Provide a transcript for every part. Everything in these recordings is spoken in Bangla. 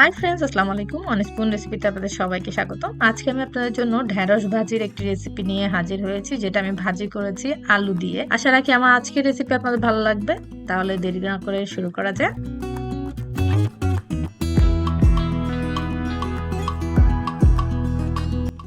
হাই ফ্রেন্ডস আসসালামু আলাইকুম অন স্পুন রেসিপিতে আপনাদের সবাইকে স্বাগত আজকে আমি আপনাদের জন্য ঢেঁড়স ভাজির একটি রেসিপি নিয়ে হাজির হয়েছি, যেটা আমি ভাজি করেছি আলু দিয়ে। আশা রাখি আমার আজকের রেসিপি আপনাদের ভালো লাগবে। তাহলে দেরি না করে শুরু করা যাক।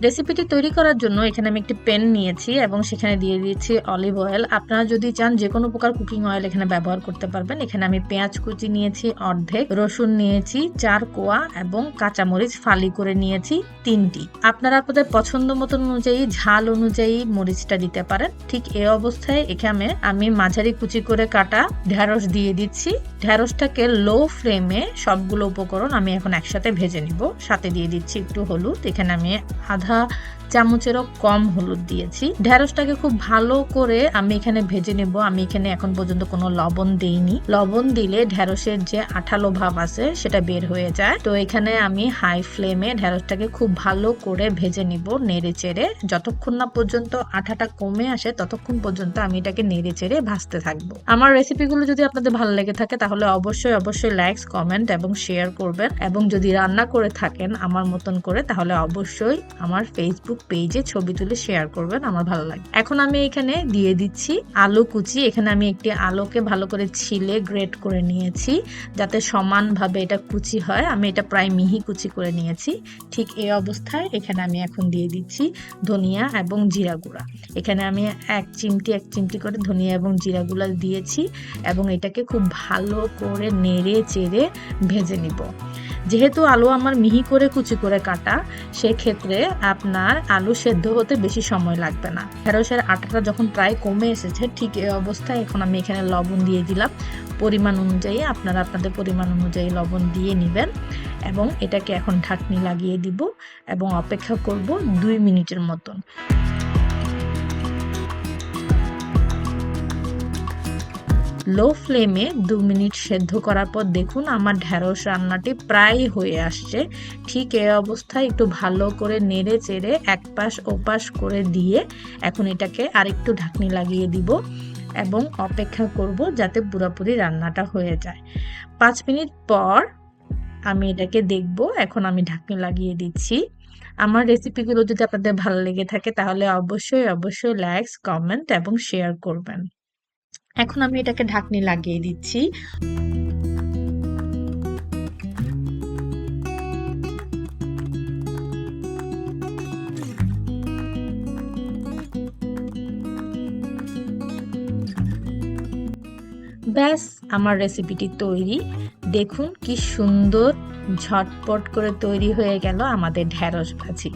রেসিপিটি তৈরি করার জন্য এখানে আমি একটি পেন নিয়েছি এবং সেখানে দিয়ে দিয়েছি অলিভ অয়েল। আপনারা যদি চান যে কোনো প্রকার কুকিং অয়েল এখানে ব্যবহার করতে পারবেন। এখানে আমি পেঁয়াজ কুচি নিয়েছি, অর্ধেক। রসুন নিয়েছি, চার কোয়া এবং কাঁচামরিচ ফালি করে নিয়েছি তিনটি। আপনারা আপনাদের পছন্দ মতন অনুযায়ী, ঝাল অনুযায়ী মরিচটা দিতে পারেন। ঠিক এই অবস্থায় এখানে আমি মাঝারি কুচি করে কাটা ঢ্যাঁড়স দিয়ে দিচ্ছি। ঢ্যাঁড়সটাকে লো ফ্লেমে সবগুলো উপকরণ আমি এখন একসাথে ভেজে নিব। সাথে দিয়ে দিচ্ছি একটু হলুদ। এখানে আমি আধা 他 চামচেরও কম হলুদ দিয়েছি। ঢ্যাঁড়সটাকে খুব ভালো করে আমি এখানে ভেজে নেব। আমি এখানে এখন পর্যন্ত কোনো লবণ দেইনি। লবণ দিলে ঢ্যাঁড়সের যে আঠালো ভাব আছে, সেটা বের হয়ে যায়। তো এখানে আমি হাই ফ্লেমে ঢ্যাঁড়সটাকে খুব ভালো করে ভেজে নিব নেড়ে চেড়ে। যতক্ষণ না পর্যন্ত আঠাটা কমে আসে, ততক্ষণ পর্যন্ত আমি এটাকে নেড়ে চেড়ে ভাজতে থাকব। আমার রেসিপিগুলো যদি আপনাদের ভালো লেগে থাকে, তাহলে অবশ্যই অবশ্যই লাইকস কমেন্ট এবং শেয়ার করবেন। এবং যদি রান্না করে থাকেন আমার মতন করে, তাহলে অবশ্যই আমার ফেসবুক পেজে ছবি তুলে শেয়ার করবেন, আমার ভালো লাগে এখন আমি এখানে দিয়ে দিচ্ছি আলু কুচি। এখানে আমি একটি আলোকে ভালো করে ছিলে গ্রেট করে নিয়েছি, যাতে সমানভাবে এটা কুচি হয়। আমি এটা প্রায় মিহি কুচি করে নিয়েছি। ঠিক এই অবস্থায় এখানে আমি এখন দিয়ে দিচ্ছি ধনিয়া এবং জিরা গুঁড়া। এখানে আমি এক চিমটি এক চিমটি করে ধনিয়া এবং জিরা গুঁড়া দিয়েছি এবং এটাকে খুব ভালো করে নেড়ে চেড়ে ভেজে নিব। যেহেতু আলু আমার মিহি করে কুচি করে কাটা, সেক্ষেত্রে আপনার আলু সেদ্ধ হতে বেশি সময় লাগবে না। ঢেঁড়সের আটাটা যখন প্রায় কমে এসেছে, ঠিক এই অবস্থায় এখন আমি এখানে লবণ দিয়ে দিলাম। পরিমাণ অনুযায়ী আপনারা আপনাদের পরিমাণ অনুযায়ী লবণ দিয়ে নেবেন এবং এটাকে এখন ঢাকনি লাগিয়ে দিব এবং অপেক্ষা করব দুই মিনিটের মতন। লো ফ্লেমে দু মিনিট সেদ্ধ করার পর দেখুন আমার ঢ্যাঁড়স রান্নাটি প্রায় হয়ে আসছে। ঠিক এই অবস্থায় একটু ভালো করে নেড়ে চেড়ে এক পাশ ওপাশ করে দিয়ে এখন এটাকে আরেকটু ঢাকনি লাগিয়ে দিব এবং অপেক্ষা করব যাতে পুরোপুরি রান্নাটা হয়ে যায়। পাঁচ মিনিট পর আমি এটাকে দেখব, এখন আমি ঢাকনি লাগিয়ে দিচ্ছি। আমার রেসিপিগুলো যদি আপনাদের ভালো লেগে থাকে তাহলে অবশ্যই অবশ্যই লাইকস কমেন্ট এবং শেয়ার করবেন। এখন আমি এটাকে ঢাকনি লাগিয়ে দিচ্ছি। ব্যাস আমার রেসিপিটি তৈরি। দেখুন কি সুন্দর ঝটপট করে তৈরি হয়ে গেল আমাদের ঢ্যাঁড়স ভাজি।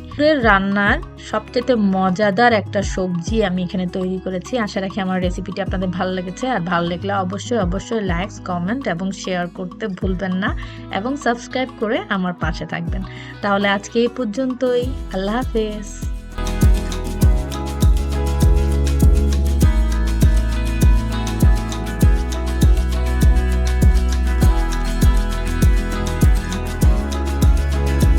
রান্নার সবচেয়ে মজাদার একটা সবজি আমি এখানে তৈরি করেছি। আশা রাখি আমার রেসিপিটি আপনাদের ভালো লেগেছে। আর ভালো লাগলে অবশ্যই অবশ্যই লাইকস কমেন্ট এবং শেয়ার করতে ভুলবেন না এবং সাবস্ক্রাইব করে আমার পাশে থাকবেন। তাহলে আজকে এই পর্যন্তই। আল্লাহ হাফেজ।